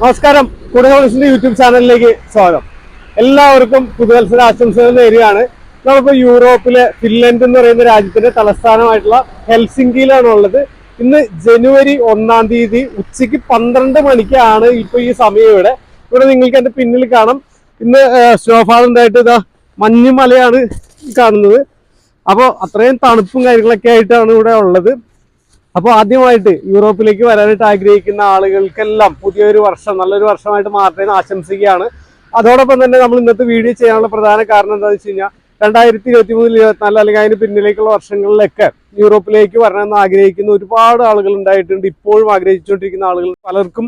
നമസ്കാരം. കുടുംബത്തിന്റെ യൂട്യൂബ് ചാനലിലേക്ക് സ്വാഗതം. എല്ലാവർക്കും പുതുവത്സര ആശംസകൾ നേരുകയാണ്. നമുക്ക് യൂറോപ്പിലെ ഫിൻലൻഡ് എന്ന് പറയുന്ന രാജ്യത്തിന്റെ തലസ്ഥാനമായിട്ടുള്ള ഹെൽസിംഗിയിലാണ് ഉള്ളത് ഇന്ന് ജനുവരി ഒന്നാം തീയതി ഉച്ചയ്ക്ക് പന്ത്രണ്ട് മണിക്കാണ് ഇപ്പൊ ഈ സമയം ഇവിടെ. ഇവിടെ നിങ്ങൾക്ക് എന്റെ പിന്നിൽ കാണാം. ഇന്ന് സ്നോഫാൾ ഇതാ മഞ്ഞുമലയാണ് കാണുന്നത്. അപ്പോൾ അത്രയും തണുപ്പും കാര്യങ്ങളൊക്കെ ആയിട്ടാണ് ഇവിടെ ഉള്ളത്. അപ്പോൾ ആദ്യമായിട്ട് യൂറോപ്പിലേക്ക് വരാനായിട്ട് ആഗ്രഹിക്കുന്ന ആളുകൾക്കെല്ലാം പുതിയൊരു വർഷം നല്ലൊരു വർഷമായിട്ട് മാറട്ടെ എന്ന് ആശംസിക്കുകയാണ്. അതോടൊപ്പം തന്നെ നമ്മൾ ഇന്നത്തെ വീഡിയോ ചെയ്യാനുള്ള പ്രധാന കാരണം എന്താണെന്ന് വെച്ച് കഴിഞ്ഞാൽ രണ്ടായിരത്തി ഇരുപത്തി മൂന്നിൽ ഇരുപത്തിനാല് അല്ലെങ്കിൽ അതിന് പിന്നിലേക്കുള്ള വർഷങ്ങളിലൊക്കെ യൂറോപ്പിലേക്ക് വരണമെന്ന് ആഗ്രഹിക്കുന്ന ഒരുപാട് ആളുകൾ ഉണ്ടായിട്ടുണ്ട്. ഇപ്പോഴും ആഗ്രഹിച്ചുകൊണ്ടിരിക്കുന്ന ആളുകൾ പലർക്കും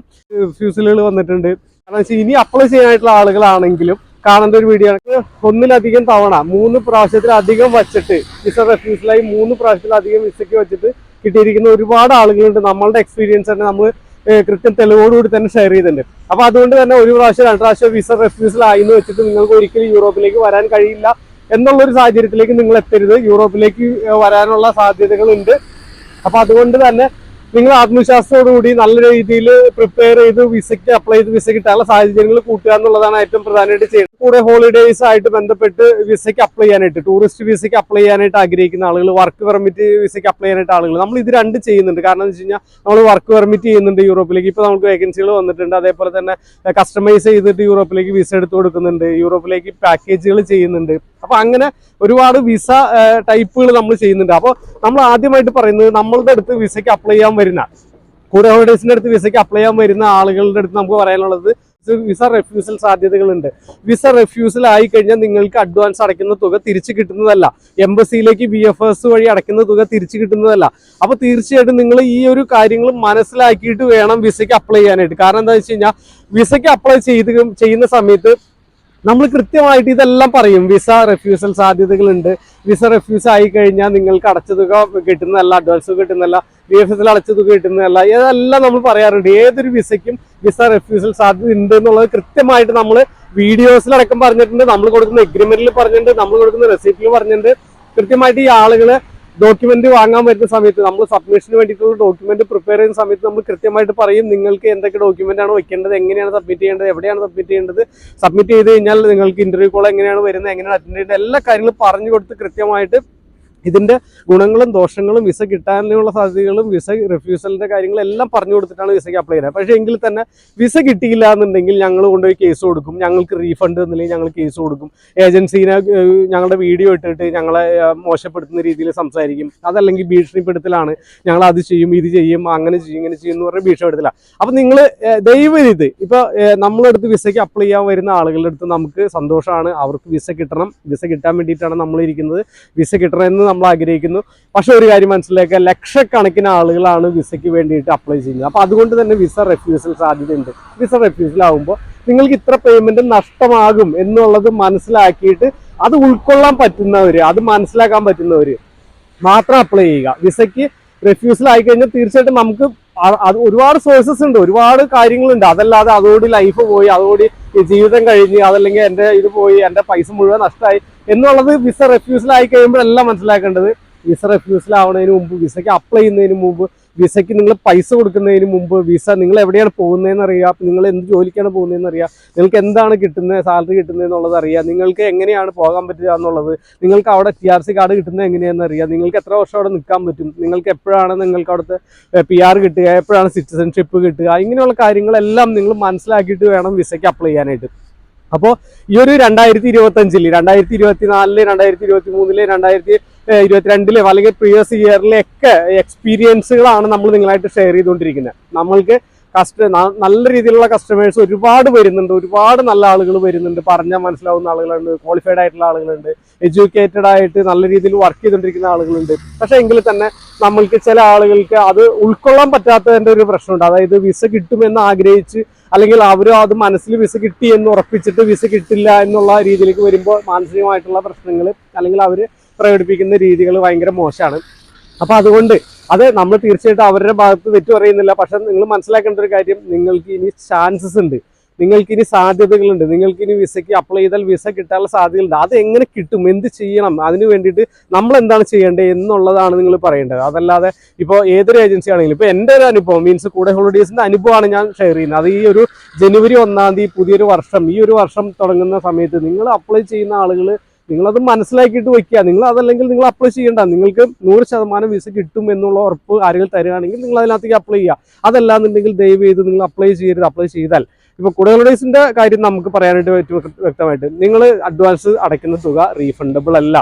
ഫ്യൂസലുകൾ വന്നിട്ടുണ്ട്. കാരണം വെച്ചാൽ ഇനി അപ്ലൈ ചെയ്യാനായിട്ടുള്ള ആളുകളാണെങ്കിലും കാണേണ്ട ഒരു വീഡിയോ ആണ്. ഒന്നിലധികം തവണ മൂന്ന് പ്രാവശ്യത്തിലധികം വച്ചിട്ട് വിസ റെഫ്യൂസലായി മൂന്ന് പ്രാവശ്യത്തിലധികം വിസയ്ക്ക് വെച്ചിട്ട് കിട്ടിയിരിക്കുന്ന ഒരുപാട് ആളുകളുണ്ട്. നമ്മളുടെ എക്സ്പീരിയൻസ് തന്നെ നമ്മൾ കൃത്യം തെളിവോടുകൂടി തന്നെ ഷെയർ ചെയ്തിട്ടുണ്ട്. അപ്പൊ അതുകൊണ്ട് തന്നെ ഒരു പ്രാവശ്യം രണ്ട് പ്രാവശ്യം വിസ റെഫ്യൂസൽ ആയി എന്ന് വെച്ചിട്ട് നിങ്ങൾക്ക് ഒരിക്കലും യൂറോപ്പിലേക്ക് വരാൻ കഴിയില്ല എന്നുള്ള ഒരു സാഹചര്യത്തിലേക്ക് നിങ്ങൾ എത്തരുത്. യൂറോപ്പിലേക്ക് വരാനുള്ള സാധ്യതകളുണ്ട്. അപ്പൊ അതുകൊണ്ട് തന്നെ നിങ്ങൾ ആത്മവിശ്വാസത്തോടുകൂടി നല്ല രീതിയിൽ പ്രിപ്പയർ ചെയ്ത് വിസയ്ക്ക് അപ്ലൈ ചെയ്ത് വിസ കിട്ടാനുള്ള സാഹചര്യങ്ങൾ കൂട്ടുക എന്നുള്ളതാണ് ഏറ്റവും പ്രധാനമായിട്ട് ചെയ്യുന്നത്. കൂടെ ഹോളിഡേയ്സ് ആയിട്ട് ബന്ധപ്പെട്ട് വിസയ്ക്ക് അപ്ലൈ ചെയ്യാനായിട്ട് ടൂറിസ്റ്റ് വിസയ്ക്ക് അപ്ലൈ ചെയ്യാനായിട്ട് ആഗ്രഹിക്കുന്ന ആളുകൾ വർക്ക് പെർമിറ്റ് വിസയ്ക്ക് അപ്ലൈ ചെയ്യാനായിട്ട് ആളുകൾ നമ്മൾ ഇത് രണ്ട് ചെയ്യുന്നുണ്ട്. കാരണം എന്ന് വെച്ച് കഴിഞ്ഞാൽ നമ്മൾ വർക്ക് പെർമിറ്റ് ചെയ്യുന്നുണ്ട് യൂറോപ്പിലേക്ക്. ഇപ്പോൾ നമുക്ക് വേക്കൻസികൾ വന്നിട്ടുണ്ട്. അതേപോലെ തന്നെ കസ്റ്റമൈസ് ചെയ്തിട്ട് യൂറോപ്പിലേക്ക് വിസ എടുത്ത് കൊടുക്കുന്നുണ്ട്. യൂറോപ്പിലേക്ക് പാക്കേജുകൾ ചെയ്യുന്നുണ്ട്. അപ്പൊ അങ്ങനെ ഒരുപാട് വിസ ടൈപ്പുകൾ നമ്മൾ ചെയ്യുന്നുണ്ട്. അപ്പോൾ നമ്മൾ ആദ്യമായിട്ട് പറയുന്നത് നമ്മളുടെ അടുത്ത് വിസയ്ക്ക് അപ്ലൈ ചെയ്യാൻ വരുന്ന കൂടെ ഹോൾഡേഴ്സിന്റെ അടുത്ത് വിസയ്ക്ക് അപ്ലൈ ചെയ്യാൻ വരുന്ന ആളുകളുടെ അടുത്ത് നമുക്ക് പറയാനുള്ളത് വിസ റെഫ്യൂസൽ സാധ്യതകളുണ്ട്. വിസ റെഫ്യൂസൽ ആയി കഴിഞ്ഞാൽ നിങ്ങൾക്ക് അഡ്വാൻസ് അടയ്ക്കുന്ന തുക തിരിച്ചു കിട്ടുന്നതല്ല. എംബസിയിലേക്ക് ബി എഫ് എസ് വഴി അടയ്ക്കുന്ന തുക തിരിച്ചു കിട്ടുന്നതല്ല. അപ്പൊ തീർച്ചയായിട്ടും നിങ്ങൾ ഈ ഒരു കാര്യങ്ങൾ മനസ്സിലാക്കിയിട്ട് വേണം വിസയ്ക്ക് അപ്ലൈ ചെയ്യാനായിട്ട്. കാരണം എന്താ വെച്ച് കഴിഞ്ഞാൽ വിസയ്ക്ക് അപ്ലൈ ചെയ്ത് ചെയ്യുന്ന സമയത്ത് നമ്മൾ കൃത്യമായിട്ട് ഇതെല്ലാം പറയും. വിസ റെഫ്യൂസൽ സാധ്യതകളുണ്ട്. വിസ റെഫ്യൂസ് ആയി കഴിഞ്ഞാൽ നിങ്ങൾക്ക് അടച്ച തുക കിട്ടുന്നതല്ല അഡ്വാൻസ് കിട്ടുന്നതല്ല ബി എഫ് എസിൽ അടച്ച തുക കിട്ടുന്നതല്ല ഇതെല്ലാം നമ്മൾ പറയാറുണ്ട്. ഏതൊരു വിസയ്ക്കും വിസ റെഫ്യൂസൽ സാധ്യത ഉണ്ട് എന്നുള്ളത് കൃത്യമായിട്ട് നമ്മൾ വീഡിയോസിലടക്കം പറഞ്ഞിട്ടുണ്ട്. നമ്മൾ കൊടുക്കുന്ന എഗ്രിമെന്റിൽ പറഞ്ഞിട്ടുണ്ട്. നമ്മൾ കൊടുക്കുന്ന റെസിപ്റ്റിൽ പറഞ്ഞിട്ടുണ്ട്. കൃത്യമായിട്ട് ഈ ആളുകൾ ഡോക്യുമെന്റ് വാങ്ങാൻ വരുന്ന സമയത്ത് നമ്മൾ സബ്മിഷന് വേണ്ടിയിട്ടുള്ള ഡോക്യുമെന്റ് പ്രിപ്പയർ ചെയ്യുന്ന സമയത്ത് നമ്മൾ കൃത്യമായിട്ട് പറയും നിങ്ങൾക്ക് എന്തൊക്കെ ഡോക്യുമെന്റ് ആണ് വെക്കേണ്ടത് എങ്ങനെയാണ് സബ്മിറ്റ് ചെയ്യേണ്ടത് എവിടെയാണ് സബ്മിറ്റ് ചെയ്യേണ്ടത്. സബ്മിറ്റ് ചെയ്ത് കഴിഞ്ഞാൽ നിങ്ങൾക്ക് ഇന്റർവ്യൂ കോൾ എങ്ങനെയാണ് വരുന്നത് എങ്ങനെയാണ് അറ്റൻഡ് ചെയ്യേണ്ടത് എല്ലാ കാര്യങ്ങളും പറഞ്ഞു കൊടുത്ത് കൃത്യമായിട്ട് ഇതിന്റെ ഗുണങ്ങളും ദോഷങ്ങളും വിസ കിട്ടാനുള്ള സാധ്യതകളും വിസ റിഫ്യൂസലിന്റെ കാര്യങ്ങളും എല്ലാം പറഞ്ഞു കൊടുത്തിട്ടാണ് വിസയ്ക്ക് അപ്ലൈ ചെയ്യുന്നത്. പക്ഷേ എങ്കിൽ തന്നെ വിസ കിട്ടിയില്ല എന്നുണ്ടെങ്കിൽ ഞങ്ങൾ കൊണ്ടുപോയി കേസ് കൊടുക്കും. ഞങ്ങൾക്ക് റീഫണ്ട് എന്നില്ലെങ്കിൽ ഞങ്ങൾ കേസ് കൊടുക്കും. ഏജൻസീനെ ഞങ്ങളുടെ വീഡിയോ ഇട്ടിട്ട് ഞങ്ങളെ മോശപ്പെടുത്തുന്ന രീതിയിൽ സംസാരിക്കും. അതല്ലെങ്കിൽ ഭീഷണിപ്പെടുത്തലാണ്. ഞങ്ങൾ അത് ചെയ്യും ഇത് ചെയ്യും അങ്ങനെ ചെയ്യും ഇങ്ങനെ ചെയ്യും എന്ന് പറഞ്ഞ് ഭീഷണിപ്പെടുത്തില്ല അപ്പൊ നിങ്ങൾ ദയവ് ഇപ്പോൾ ഇപ്പൊ നമ്മളെ അടുത്ത് വിസയ്ക്ക് അപ്ലൈ ചെയ്യാൻ വരുന്ന ആളുകളുടെ അടുത്ത് നമുക്ക് സന്തോഷമാണ്. അവർക്ക് വിസ കിട്ടണം. വിസ കിട്ടാൻ വേണ്ടിയിട്ടാണ് നമ്മളിരിക്കുന്നത് വിസ കിട്ടണമെന്ന് നമ്മൾ ആഗ്രഹിക്കുന്നു. പക്ഷെ ഒരു കാര്യം മനസ്സിലാക്കുക. ലക്ഷക്കണക്കിന് ആളുകളാണ് വിസയ്ക്ക് വേണ്ടിയിട്ട് അപ്ലൈ ചെയ്യുന്നത്. അപ്പോൾ അതുകൊണ്ട് തന്നെ വിസ റെഫ്യൂസൽ സാധ്യതയുണ്ട്. വിസ റെഫ്യൂസൽ ആകുമ്പോൾ നിങ്ങൾക്ക് ഇത്ര പേയ്മെന്റ് നഷ്ടമാകും എന്നുള്ളത് മനസ്സിലാക്കിയിട്ട് അത് ഉൾക്കൊള്ളാൻ പറ്റുന്നവർ അത് മനസ്സിലാക്കാൻ പറ്റുന്നവർ മാത്രം അപ്ലൈ ചെയ്യുക. വിസയ്ക്ക് റെഫ്യൂസൽ ആയി കഴിഞ്ഞാൽ തീർച്ചയായിട്ടും നമുക്ക് അത് ഒരുപാട് സോഴ്സസ് ഉണ്ട്. ഒരുപാട് കാര്യങ്ങളുണ്ട്. അതല്ലാതെ അതോടി ലൈഫ് പോയി അതോടി ജീവിതം കഴിഞ്ഞ് അതല്ലെങ്കിൽ എന്റെ ഇത് പോയി എന്റെ പൈസ മുഴുവൻ നഷ്ടമായി എന്നുള്ളത് വിസ റെഫ്യൂസൽ ആയി കഴിയുമ്പോഴല്ല മനസ്സിലാക്കേണ്ടത്. വിസ റെഫ്യൂസൽ ആവുന്നതിന് മുമ്പ് വിസയ്ക്ക് അപ്ലൈ ചെയ്യുന്നതിന് മുമ്പ് വിസയ്ക്ക് നിങ്ങൾ പൈസ കൊടുക്കുന്നതിന് മുമ്പ് വിസ നിങ്ങൾ എവിടെയാണ് പോകുന്നതെന്ന് അറിയാം നിങ്ങൾ എന്ത് ജോലിക്കാണ് പോകുന്നതെന്ന് അറിയാം നിങ്ങൾക്ക് എന്താണ് കിട്ടുന്നത് സാലറി കിട്ടുന്നത് എന്നുള്ളത് അറിയാം നിങ്ങൾക്ക് എങ്ങനെയാണ് പോകാൻ പറ്റുക എന്നുള്ളത് നിങ്ങൾക്ക് അവിടെ ടി ആർ സി കാർഡ് കിട്ടുന്നത് എങ്ങനെയാണെന്ന് അറിയാം നിങ്ങൾക്ക് എത്ര വർഷം അവിടെ നിൽക്കാൻ പറ്റും നിങ്ങൾക്ക് എപ്പോഴാണ് നിങ്ങൾക്ക് അവിടുത്തെ പി ആർ കിട്ടുക എപ്പോഴാണ് സിറ്റിസൺഷിപ്പ് കിട്ടുക ഇങ്ങനെയുള്ള കാര്യങ്ങളെല്ലാം നിങ്ങൾ മനസ്സിലാക്കിയിട്ട് വേണം വിസയ്ക്ക് അപ്ലൈ ചെയ്യാനായിട്ട്. അപ്പോൾ ഈ ഒരു രണ്ടായിരത്തി ഇരുപത്തി അഞ്ചിൽ രണ്ടായിരത്തി ഇരുപത്തി നാലിൽ രണ്ടായിരത്തി ഇരുപത്തി മൂന്നിൽ രണ്ടായിരത്തി ഇരുപത്തിരണ്ടിലെ അല്ലെങ്കിൽ പ്രീവിയസ് ഇയറിലെയൊക്കെ എക്സ്പീരിയൻസുകളാണ് നമ്മൾ നിങ്ങളായിട്ട് ഷെയർ ചെയ്തുകൊണ്ടിരിക്കുന്നത് നമ്മൾക്ക് കസ്റ്റ നല്ല രീതിയിലുള്ള കസ്റ്റമേഴ്സ് ഒരുപാട് വരുന്നുണ്ട്. ഒരുപാട് നല്ല ആളുകൾ വരുന്നുണ്ട്. പറഞ്ഞാൽ മനസ്സിലാവുന്ന ആളുകളുണ്ട്. ക്വാളിഫൈഡ് ആയിട്ടുള്ള ആളുകളുണ്ട്. എഡ്യൂക്കേറ്റഡ് ആയിട്ട് നല്ല രീതിയിൽ വർക്ക് ചെയ്തുകൊണ്ടിരിക്കുന്ന ആളുകളുണ്ട്. പക്ഷെ എങ്കിൽ തന്നെ നമ്മൾക്ക് ചില ആളുകൾക്ക് അത് ഉൾക്കൊള്ളാൻ പറ്റാത്തതിന്റെ ഒരു പ്രശ്നമുണ്ട്. അതായത് വിസ കിട്ടുമെന്ന് ആഗ്രഹിച്ച് അല്ലെങ്കിൽ അവരും അത് മനസ്സിൽ വിസ കിട്ടി എന്ന് ഉറപ്പിച്ചിട്ട് വിസ കിട്ടില്ല എന്നുള്ള രീതിയിലേക്ക് വരുമ്പോൾ മാനസികമായിട്ടുള്ള പ്രശ്നങ്ങൾ അല്ലെങ്കിൽ അവർ പ്രകടിപ്പിക്കുന്ന രീതികൾ ഭയങ്കര മോശമാണ്. അപ്പോൾ അതുകൊണ്ട് അത് നമ്മൾ തീർച്ചയായിട്ടും അവരുടെ ഭാഗത്ത് തെറ്റു പറയുന്നില്ല. പക്ഷെ നിങ്ങൾ മനസ്സിലാക്കേണ്ട ഒരു കാര്യം നിങ്ങൾക്ക് ഇനി ചാൻസസ് ഉണ്ട്. നിങ്ങൾക്ക് ഇനി സാധ്യതകളുണ്ട്. നിങ്ങൾക്ക് ഇനി വിസയ്ക്ക് അപ്ലൈ ചെയ്താൽ വിസ കിട്ടാനുള്ള സാധ്യതകളുണ്ട്. അത് എങ്ങനെ കിട്ടും? എന്ത് ചെയ്യണം? അതിന് വേണ്ടിയിട്ട് നമ്മൾ എന്താണ് ചെയ്യേണ്ടത് എന്നുള്ളതാണ് നിങ്ങൾ പറയേണ്ടത്. അതല്ലാതെ ഇപ്പോൾ ഏതൊരു ഏജൻസി ആണെങ്കിലും ഇപ്പോൾ എന്റെ ഒരു അനുഭവം മീൻസ് കൂടെ ഹോളിഡേയ്സിന്റെ അനുഭവമാണ് ഞാൻ ഷെയർ ചെയ്യുന്നത്. അത് ഈ ഒരു ജനുവരി ഒന്നാം തീയതി പുതിയൊരു വർഷം ഈ ഒരു വർഷം തുടങ്ങുന്ന സമയത്ത് നിങ്ങൾ അപ്ലൈ ചെയ്യുന്ന ആളുകൾ നിങ്ങളത് മനസ്സിലാക്കിയിട്ട് വെക്കുക. നിങ്ങൾ അതല്ലെങ്കിൽ നിങ്ങൾ അപ്ലൈ ചെയ്യേണ്ട. നിങ്ങൾക്ക് നൂറ് ശതമാനം വിസ കിട്ടും എന്നുള്ള ഉറപ്പ് ആരെങ്കിലും തരികയാണെങ്കിൽ നിങ്ങൾ അതിനകത്തേക്ക് അപ്ലൈ ചെയ്യുക. അതല്ലാന്നുണ്ടെങ്കിൽ ദയവ് ചെയ്ത് നിങ്ങൾ അപ്ലൈ ചെയ്യരുത്. അപ്ലൈ ചെയ്താൽ ഇപ്പോൾ കൂടുതലുടേസിന്റെ കാര്യം നമുക്ക് പറയാനായിട്ട് പറ്റും വ്യക്തമായിട്ട്. നിങ്ങൾ അഡ്വാൻസ് അടയ്ക്കുന്ന തുക റീഫണ്ടബിൾ അല്ല.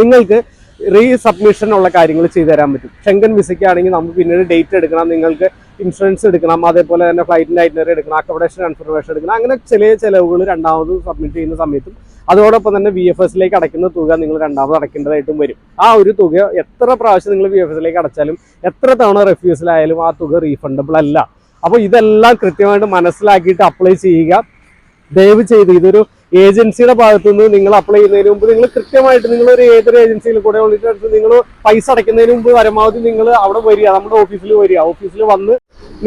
നിങ്ങൾക്ക് റീസബ്മിഷൻ ഉള്ള കാര്യങ്ങൾ ചെയ്തു തരാൻ പറ്റും. ഷെങ്കൻ വിസയ്ക്കാണെങ്കിൽ നമുക്ക് പിന്നീട് ഡേറ്റ് എടുക്കണം. നിങ്ങൾക്ക് ഇൻഷുറൻസ് എടുക്കണം. അതേപോലെ തന്നെ ഫ്ലൈറ്റിന്റെ ഐറ്റിനറി എടുക്കണം. അക്കോമഡേഷൻ കൺഫർമേഷൻ എടുക്കണം. അങ്ങനെ ചില ചിലവുകൾ രണ്ടാമത് സബ്മിറ്റ് ചെയ്യുന്ന സമയത്തും അതോടൊപ്പം തന്നെ വി എഫ് എസിലേക്ക് അടയ്ക്കുന്ന തുക നിങ്ങൾ രണ്ടാമത് അടയ്ക്കേണ്ടതായിട്ടും വരും. ആ ഒരു തുക എത്ര പ്രാവശ്യം നിങ്ങൾ വി എഫ് എസിലേക്ക് അടച്ചാലും എത്ര തവണ റെഫ്യൂസിലായാലും ആ തുക റീഫണ്ടബിൾ അല്ല. അപ്പോൾ ഇതെല്ലാം കൃത്യമായിട്ട് മനസ്സിലാക്കിയിട്ട് അപ്ലൈ ചെയ്യുക. ദയവ് ചെയ്ത് ഇതൊരു ഏജൻസിയുടെ ഭാഗത്തുനിന്ന് നിങ്ങൾ അപ്ലൈ ചെയ്യുന്നതിന് മുമ്പ് നിങ്ങൾ കൃത്യമായിട്ട് നിങ്ങൾ ഒരു ഏതൊരു ഏജൻസിയിൽ കൂടെ വിളിച്ചിട്ട് നിങ്ങൾ പൈസ അടയ്ക്കുന്നതിന് മുമ്പ് പരമാവധി നിങ്ങൾ അവിടെ വരിക. നമ്മുടെ ഓഫീസിൽ വരിക. ഓഫീസിൽ വന്ന്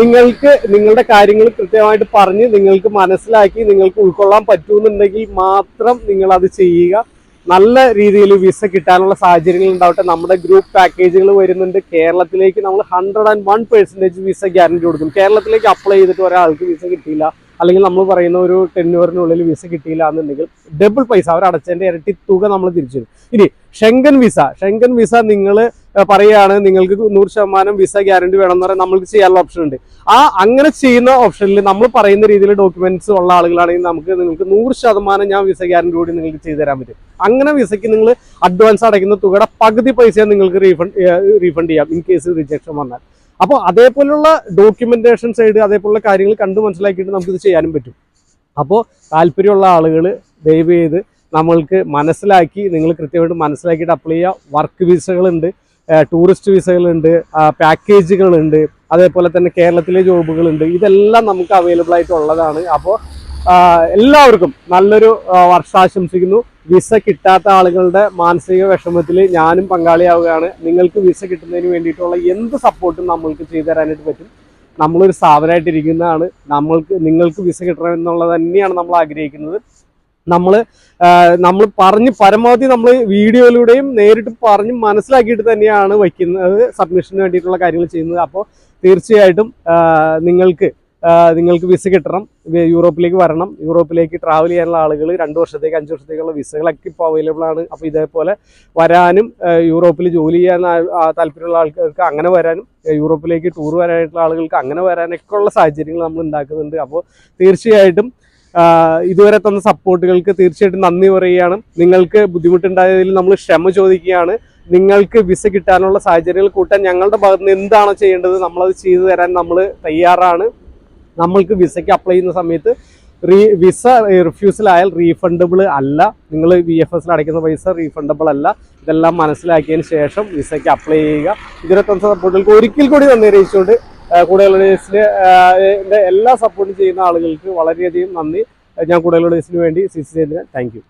നിങ്ങൾക്ക് നിങ്ങളുടെ കാര്യങ്ങൾ കൃത്യമായിട്ട് പറഞ്ഞ് നിങ്ങൾക്ക് മനസ്സിലാക്കി നിങ്ങൾക്ക് ഉൾക്കൊള്ളാൻ പറ്റുമെന്നുണ്ടെങ്കിൽ മാത്രം നിങ്ങൾ അത് ചെയ്യുക. നല്ല രീതിയിൽ വിസ കിട്ടാനുള്ള സാഹചര്യങ്ങൾ ഉണ്ടാവട്ടെ. നമ്മുടെ ഗ്രൂപ്പ് പാക്കേജുകൾ വരുന്നുണ്ട്. കേരളത്തിലേക്ക് നമ്മൾ hundred and one percentage visa guarantee കൊടുക്കും. കേരളത്തിലേക്ക് അപ്ലൈ ചെയ്തിട്ട് ഒരാൾക്ക് വിസ കിട്ടിയില്ല. അല്ലെങ്കിൽ നമ്മൾ പറയുന്ന ഒരു ടെന്നൂറിനുള്ളിൽ വിസ കിട്ടിയില്ല എന്നുണ്ടെങ്കിൽ ഡബിൾ പൈസ അവർ അടച്ചതിന്റെ ഇരട്ടി തുക നമ്മൾ തിരിച്ചു തരും. ഇനി ഷെങ്കൻ വിസ ഷെങ്കൻ വിസ നിങ്ങൾ പറയുകയാണ് നിങ്ങൾക്ക് നൂറ് ശതമാനം വിസ ഗ്യാരണ്ടി വേണം എന്ന് പറയാൻ നമ്മൾക്ക് ചെയ്യാനുള്ള ഓപ്ഷൻ ഉണ്ട്. ആ അങ്ങനെ ചെയ്യുന്ന ഓപ്ഷനിൽ നമ്മൾ പറയുന്ന രീതിയിൽ ഡോക്യുമെന്റ്സ് ഉള്ള ആളുകളാണെങ്കിൽ നമുക്ക് നിങ്ങൾക്ക് നൂറ് ശതമാനം ഞാൻ വിസ ഗ്യാരണ്ടി കൂടി നിങ്ങൾക്ക് ചെയ്തു തരാൻ പറ്റും. അങ്ങനെ വിസയ്ക്ക് നിങ്ങൾ അഡ്വാൻസ് അടയ്ക്കുന്ന തുകയുടെ പകുതി പൈസ നിങ്ങൾക്ക് റീഫണ്ട് റീഫണ്ട് ചെയ്യാം ഇൻ കേസ് റിജക്ഷൻ വന്നാൽ. അപ്പോൾ അതേപോലുള്ള ഡോക്യുമെന്റേഷൻ സൈഡ് അതേപോലുള്ള കാര്യങ്ങൾ കണ്ടു മനസ്സിലാക്കിയിട്ട് നമുക്ക് ഇത് ചെയ്യാനും പറ്റും. അപ്പോൾ താല്പര്യമുള്ള ആളുകൾ ദയവ് ചെയ്ത് നമ്മൾക്ക് മനസ്സിലാക്കി നിങ്ങൾ കൃത്യമായിട്ട് മനസ്സിലാക്കിയിട്ട് അപ്ലൈ ചെയ്യുക. വർക്ക് വിസകളുണ്ട് ടൂറിസ്റ്റ് വിസകളുണ്ട് പാക്കേജുകളുണ്ട് അതേപോലെ തന്നെ കേരളത്തിലെ ജോബുകളുണ്ട്. ഇതെല്ലാം നമുക്ക് അവൈലബിൾ ആയിട്ട് ഉള്ളതാണ് അപ്പോൾ എല്ലാവർക്കും നല്ലൊരു വർഷാശംസിക്കുന്നു വിസ കിട്ടാത്ത ആളുകളുടെ മാനസിക വിഷമത്തിൽ ഞാനും പങ്കാളിയാവുകയാണ്. നിങ്ങൾക്ക് വിസ കിട്ടുന്നതിന് വേണ്ടിയിട്ടുള്ള എന്ത് സപ്പോർട്ടും നമ്മൾക്ക് ചെയ്തു തരാനായിട്ട് പറ്റും. നമ്മളൊരു സ്ഥാപനമായിട്ടിരിക്കുന്നതാണ്. നമ്മൾക്ക് നിങ്ങൾക്ക് വിസ കിട്ടണം എന്നുള്ളത് തന്നെയാണ് നമ്മൾ ആഗ്രഹിക്കുന്നത്. നമ്മൾ നമ്മൾ പറഞ്ഞ് പരമാവധി നമ്മൾ വീഡിയോയിലൂടെയും നേരിട്ട് പറഞ്ഞ് മനസ്സിലാക്കിയിട്ട് തന്നെയാണ് വയ്ക്കുന്നത് സബ്മിഷന് വേണ്ടിയിട്ടുള്ള കാര്യങ്ങൾ ചെയ്യുന്നത്. അപ്പോൾ തീർച്ചയായിട്ടും നിങ്ങൾക്ക് നിങ്ങൾക്ക് വിസ കിട്ടണം. യൂറോപ്പിലേക്ക് വരണം. യൂറോപ്പിലേക്ക് ട്രാവൽ ചെയ്യാനുള്ള ആളുകൾ രണ്ട് വർഷത്തേക്ക് അഞ്ച് വർഷത്തേക്കുള്ള വിസകളൊക്കെ ഇപ്പോൾ അവൈലബിൾ ആണ്. അപ്പോൾ ഇതേപോലെ വരാനും യൂറോപ്പിൽ ജോലി ചെയ്യാൻ താല്പര്യമുള്ള ആൾക്കാർക്ക് അങ്ങനെ വരാനും യൂറോപ്പിലേക്ക് ടൂർ വരാനായിട്ടുള്ള ആളുകൾക്ക് അങ്ങനെ വരാനൊക്കെ ഉള്ള സാഹചര്യങ്ങൾ നമ്മൾ ഉണ്ടാക്കുന്നുണ്ട്. അപ്പോൾ തീർച്ചയായിട്ടും ഇതുവരെ തന്ന സപ്പോർട്ടുകൾക്ക് തീർച്ചയായിട്ടും നന്ദി പറയുകയാണ്. നിങ്ങൾക്ക് ബുദ്ധിമുട്ടുണ്ടായതിൽ നമ്മൾ ക്ഷമ ചോദിക്കുകയാണ്. നിങ്ങൾക്ക് വിസ കിട്ടാനുള്ള സാഹചര്യങ്ങൾ കൂട്ടാൻ ഞങ്ങളുടെ ഭാഗത്ത് നിന്ന് എന്താണോ ചെയ്യേണ്ടത് നമ്മളത് ചെയ്തു തരാൻ നമ്മൾ തയ്യാറാണ്. നമ്മൾക്ക് വിസയ്ക്ക് അപ്ലൈ ചെയ്യുന്ന സമയത്ത് റീ വിസ റിഫ്യൂസലായാൽ റീഫണ്ടബിൾ അല്ല. നിങ്ങൾ വി എഫ് എസിൽ അടയ്ക്കുന്ന പൈസ റീഫണ്ടബിൾ അല്ല. ഇതെല്ലാം മനസ്സിലാക്കിയതിന് ശേഷം വിസയ്ക്ക് അപ്ലൈ ചെയ്യുക. ഇതിനെ തന്ന സപ്പോർട്ടുകൾക്ക് ഒരിക്കൽ കൂടി നന്ദി അറിയിച്ചുകൊണ്ട് കൂടുതൽ എല്ലാ സപ്പോർട്ടും ചെയ്യുന്ന ആളുകൾക്ക് വളരെയധികം നന്ദി. ഞാൻ കൂടുതൽ വേണ്ടി സി സി താങ്ക് യു